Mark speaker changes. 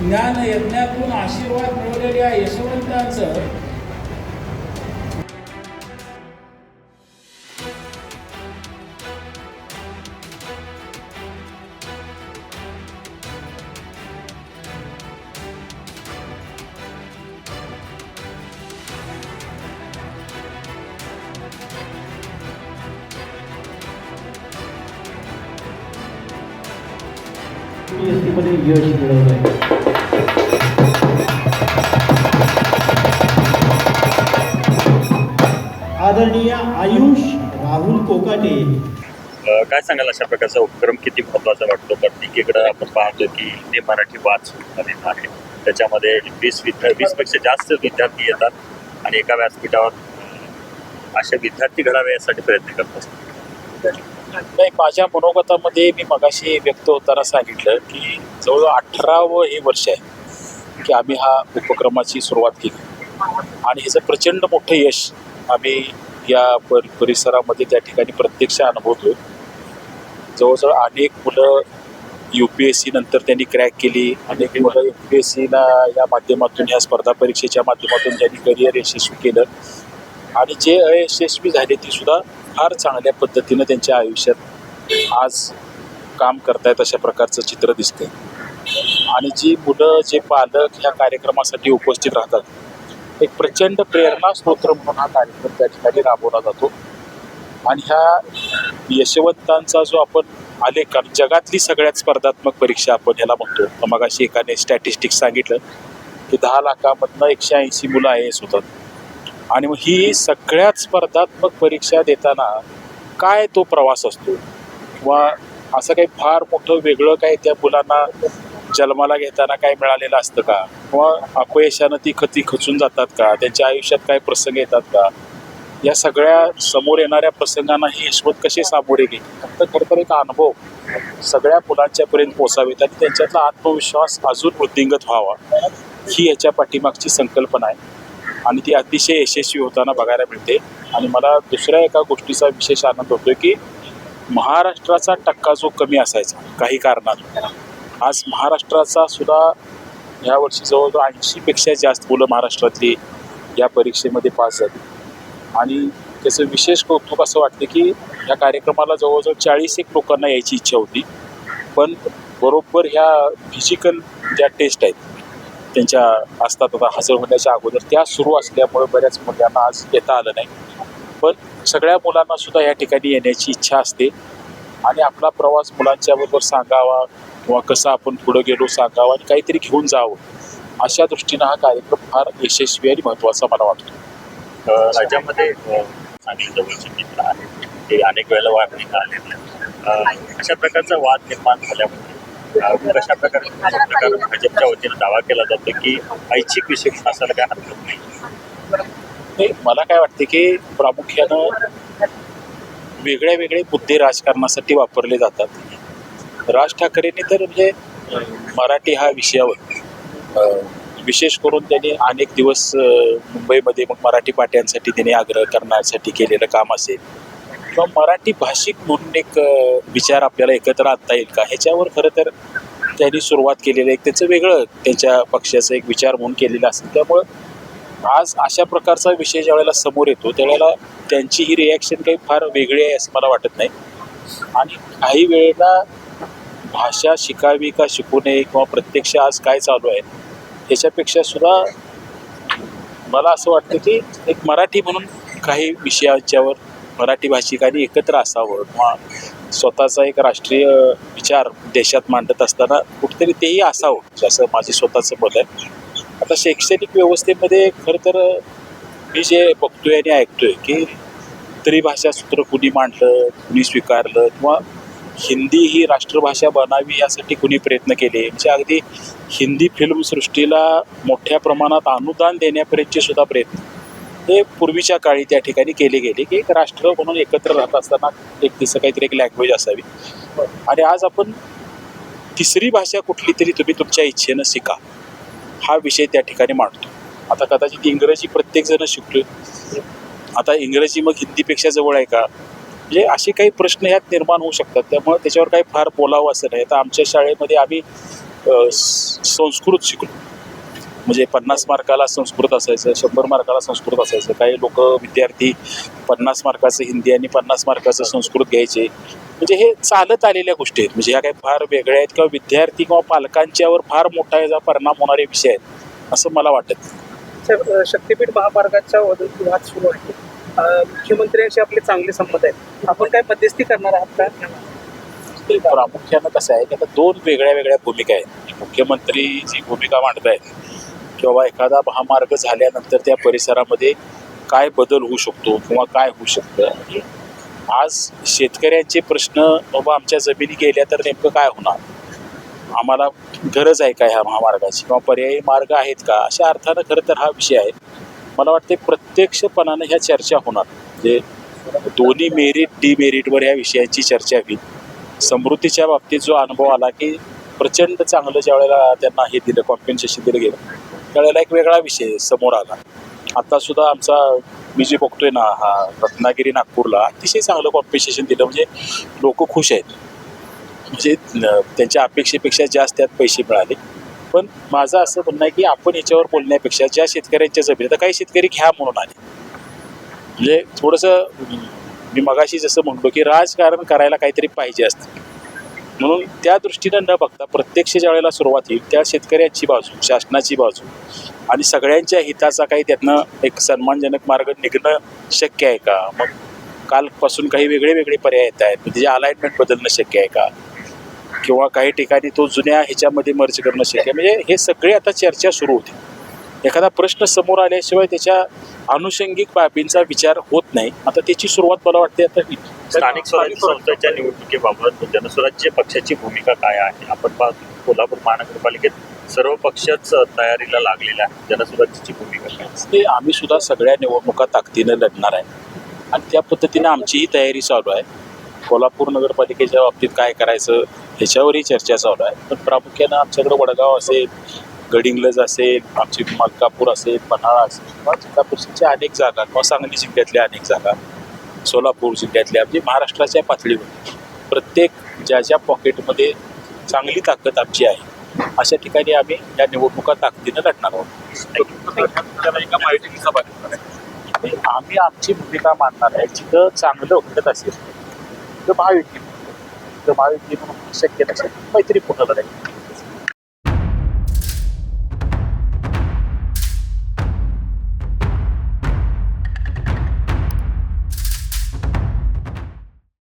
Speaker 1: ज्ञान यज्ञातून आशीर्वाद मिळवलेल्या यशवंतांचं.
Speaker 2: मध्ये यश मिळवलं आहे आदरणीय आयुष राहुल कोकाटे.
Speaker 3: काय सांगाल अशा प्रकारचा उपक्रम किती महत्त्वाचा वाटतो? प्रत्येकीकडे आपण पाहतो की ते मराठी वाद सुरू झालेला आहे. त्याच्यामध्ये वीस विद्या वीसपेक्षा जास्त विद्यार्थी येतात आणि एका व्यासपीठावर असे विद्यार्थी घडावे यासाठी प्रयत्न करत असतात.
Speaker 4: नाही माझ्या मनोगतामध्ये मी मगाशी व्यक्त होताना सांगितलं की जवळजवळ अठरावं हे वर्ष आहे की आम्ही हा उपक्रमाची सुरुवात केली. आणि ह्याचं प्रचंड मोठं यश आम्ही या पर परिसरामध्ये त्या ठिकाणी प्रत्यक्ष अनुभवतोय. जवळजवळ अनेक मुलं यू पी एस सी नंतर त्यांनी क्रॅक केली. अनेक मुलं यू पी एस सीला या माध्यमातून ह्या स्पर्धा परीक्षेच्या माध्यमातून त्यांनी करिअर यशस्वी केलं. आणि जे अयशस्वी झाले ती सुद्धा फार चांगल्या पद्धतीनं त्यांच्या आयुष्यात आज काम करतायत अशा प्रकारचं चित्र दिसतंय. आणि जी मुलं जे पालक ह्या कार्यक्रमासाठी उपस्थित राहतात एक प्रचंड प्रेरणा स्तोत्र म्हणून हा कार्यक्रम त्या ठिकाणी राबवला जातो. आणि ह्या यशवंतांचा जो आपण आलेख कारण जगातली सगळ्यात स्पर्धात्मक परीक्षा आपण ह्याला म्हणतो. मग मगाशी एकाने स्टॅटिस्टिक्स सांगितलं की दहा लाखामधनं एकशे ऐंशी मुलं आय एस होतात आणि मग ही सगळ्यात स्पर्धात्मक परीक्षा देताना काय तो प्रवास असतो? किंवा असं काही फार मोठं वेगळं काय त्या मुलांना जन्माला घेताना काय मिळालेलं असतं का? किंवा अपयशानं ती खती खचून जातात का? त्यांच्या आयुष्यात काय प्रसंग येतात का? या सगळ्या समोर येणाऱ्या प्रसंगांना ही यशवंत कसे सामोरे गेले? फक्त खरं तर एक अनुभव. सगळ्या मुलांच्यापर्यंत पोचावेत आणि त्यांच्यातला आत्मविश्वास अजून वृद्धिंगत व्हावा ही याच्या पाठीमागची संकल्पना आहे. आणि ती अतिशय यशस्वी होताना बघायला मिळते. आणि मला दुसऱ्या एका गोष्टीचा विशेष आनंद होतोय की महाराष्ट्राचा टक्का जो कमी असायचा काही कारणात आज महाराष्ट्राचा सुद्धा यावर्षी जवळजवळ ऐंशीपेक्षा जास्त मुलं महाराष्ट्रातली या परीक्षेमध्ये पास झाली. आणि त्याचं विशेष कौतुक असं वाटतं की या कार्यक्रमाला जवळजवळ चाळीस एक लोकांना यायची इच्छा होती. पण बरोबर ह्या फिजिकल ज्या टेस्ट आहेत त्यांच्या असतात आता हजर होण्याच्या अगोदर त्या सुरू असल्यामुळे बऱ्याच मुलांना आज येता आलं नाही. पण सगळ्या मुलांना सुद्धा या ठिकाणी येण्याची इच्छा असते. आणि आपला प्रवास मुलांच्या बरोबर सांगावा किंवा कसं आपण पुढं गेलो सांगावं आणि काहीतरी घेऊन जावं अशा दृष्टीनं हा कार्यक्रम फार यशस्वी आणि महत्त्वाचा मला वाटतो.
Speaker 3: राज्यामध्ये चांगले जवळचे मित्र आहेत ते अनेक वेळेला वाढणीला आलेले अशा प्रकारचा वाद निर्माण झाल्यामुळे अ, कशा प्रकारे प्रकारे भाजपच्या वतीनं दावा केला जातो की ऐच्छिक विषय असायला काय हरकत नाही?
Speaker 4: नाही मला काय वाटते की प्रामुख्यानं वेगळे वेगळे मुद्दे राजकारणासाठी वापरले जातात. राज ठाकरेंनी तर म्हणजे मराठी हा विषयावर विशेष करून त्यांनी अनेक दिवस मुंबईमध्ये मग मराठी पाट्यांसाठी त्यांनी आग्रह करण्यासाठी केलेलं काम असेल. किंवा मराठी भाषिक म्हणून एक विचार आपल्याला एकत्र आणता येईल का? ह्याच्यावर खरं तर त्यांनी सुरुवात केलेलं एक त्याचं वेगळं त्यांच्या पक्षाचा एक विचार म्हणून केलेला असेल. त्यामुळं आज अशा प्रकारचा विषय ज्या वेळेला समोर येतो त्यावेळेला त्यांची ही रिॲक्शन काही फार वेगळी आहे असं मला वाटत नाही. आणि काही वेळेला भाषा शिकावी का शिकू नये किंवा प्रत्यक्ष आज काय चालू आहे याच्यापेक्षा सुद्धा मला असं वाटतं की एक मराठी म्हणून काही विषयाच्यावर मराठी भाषिकांनी एकत्र असावं किंवा स्वतःचा एक राष्ट्रीय विचार देशात मांडत असताना कुठेतरी तेही असावं असं माझं स्वतःचं मत आहे. आता शैक्षणिक व्यवस्थेमध्ये खरं तर मी जे बघतोय आणि ऐकतोय की त्रिभाषा सूत्र कुणी मांडलं कुणी स्वीकारलं किंवा हिंदी ही राष्ट्रभाषा बनावी यासाठी कुणी प्रयत्न केले? म्हणजे अगदी हिंदी फिल्मसृष्टीला मोठ्या प्रमाणात अनुदान देण्यापर्यंतचे सुद्धा प्रयत्न. हे पूर्वीच्या काळी त्या ठिकाणी केले गेले की एक राष्ट्र म्हणून एकत्र राहत असताना एक तिचं काहीतरी एक लँग्वेज असावी. आणि आज आपण तिसरी भाषा कुठली तरी तुम्ही तुमच्या इच्छेनं शिका. हा विषय त्या ठिकाणी मांडतो. आता कदाचित इंग्रजी प्रत्येकजण शिकलो आता इंग्रजी मग हिंदीपेक्षा जवळ आहे का? म्हणजे असे काही प्रश्न ह्यात निर्माण होऊ शकतात. त्यामुळे त्याच्यावर काही फार बोलावं असं नाही. तर आमच्या शाळेमध्ये आम्ही संस्कृत शिकलो. म्हणजे पन्नास मार्काला संस्कृत असायचं शंभर मार्काला संस्कृत असायचं. काही लोक विद्यार्थी पन्नास मार्काचं हिंदी आणि पन्नास मार्काचं संस्कृत घ्यायचे. म्हणजे हे चालत आलेल्या गोष्टी आहेत. म्हणजे ह्या काही फार वेगळ्या आहेत किंवा विद्यार्थी किंवा पालकांच्यावर फार मोठा याचा परिणाम होणारे विषय आहेत असं मला वाटत नाही.
Speaker 5: शक्तिपीठ शक्तीपीठ महामार्गाचा वाद सुरू आहे. मुख्यमंत्र्यांशी आपले चांगले संबंध आहेत. आपण काय मध्यस्थी करणार आहात का?
Speaker 4: प्रामुख्यानं कसं आहे की आता दोन वेगळ्या वेगळ्या भूमिका आहेत. मुख्यमंत्री जी भूमिका मांडत आहेत किंवा एखादा महामार्ग झाल्यानंतर त्या परिसरामध्ये काय बदल होऊ शकतो किंवा काय होऊ शकतं? आज शेतकऱ्यांचे प्रश्न बाबा आमच्या जमिनी गेल्या तर नेमकं काय होणार? आम्हाला गरज आहे का ह्या महामार्गाची? किंवा पर्यायी मार्ग आहेत का? अशा अर्थानं खरं तर हा विषय आहे. मला वाटते प्रत्यक्षपणानं ह्या चर्चा होणार. म्हणजे दोन्ही मेरिट डिमेरिटवर ह्या विषयाची चर्चा होईल. समृद्धीच्या बाबतीत जो अनुभव आला की प्रचंड चांगलं ज्या वेळेला त्यांना हे दिलं कॉम्पेन्सेशन दिलं गेलं त्यावेळेला एक वेगळा विषय समोर आला. आता सुद्धा आमचा मी जे बघतोय ना हा रत्नागिरी नागपूरला अतिशय चांगलं कॉम्पेन्सेशन दिलं. म्हणजे लोक खुश आहेत. म्हणजे त्यांच्या अपेक्षेपेक्षा जास्त त्यात पैसे मिळाले. पण माझं असं म्हणणं आहे की आपण याच्यावर बोलण्यापेक्षा ज्या शेतकऱ्यांच्या जमिनी आता काही शेतकरी घ्या म्हणून आले. म्हणजे थोडंसं मी मगाशी जसं म्हणतो की राजकारण करायला काहीतरी पाहिजे असतं. म्हणून त्या दृष्टीनं न बघता प्रत्यक्ष ज्या वेळेला सुरुवात होईल त्या शेतकऱ्यांची बाजू शासनाची बाजू आणि सगळ्यांच्या हिताचा काही त्यातनं एक सन्मानजनक मार्ग निघणं शक्य आहे का? मग कालपासून काही वेगळे वेगळे पर्याय येत आहेत. म्हणजे त्याचे अलाइनमेंट बदलणं शक्य आहे का? किंवा काही ठिकाणी तो जुन्या ह्याच्यामध्ये मर्ज करणं शक्य आहे. म्हणजे हे सगळे आता चर्चा सुरू होते. एखादा प्रश्न समोर आल्याशिवाय त्याच्या अनुषंगिक बाबींचा विचार होत नाही. आता त्याची सुरुवात मला वाटते आता.
Speaker 3: स्थानिक स्वराज्य संस्थेच्या निवडणुकीबाबत जनस्वराज्य पक्षाची भूमिका काय आहे? आपण पाहतो कोल्हापूर महानगरपालिकेत सर्व पक्षच तयारीला लागलेले आहे जनस्वराज्याची भूमिका काय?
Speaker 4: ते आम्ही सुद्धा सगळ्या निवडणुका ताकदीनं लढणार आहे. आणि त्या पद्धतीनं आमचीही तयारी चालू आहे. कोल्हापूर नगरपालिकेच्या बाबतीत काय करायचं? ह्याच्यावरही चर्चा चालू आहे. पण प्रामुख्यानं आमच्याकडं वडगाव असेल गडिंग्लज असेल आमची मलकापूर असेल पन्हाळा असेल किंवा जिल्हा अनेक जागा किंवा सांगली जिल्ह्यातल्या अनेक जागा सोलापूर जिल्ह्यातल्या म्हणजे महाराष्ट्राच्या पातळीवर. प्रत्येक ज्या ज्या पॉकेटमध्ये चांगली ताकद आमची आहे अशा ठिकाणी आम्ही या निवडणुका ताकदीनं लढणार आहोत. आणि आम्ही आमची भूमिका मानणार आहे जिथं चांगलं घडत असेल तर महायुती महायुती म्हणून शक्य नसेल मैत्री पूर्ण लढाई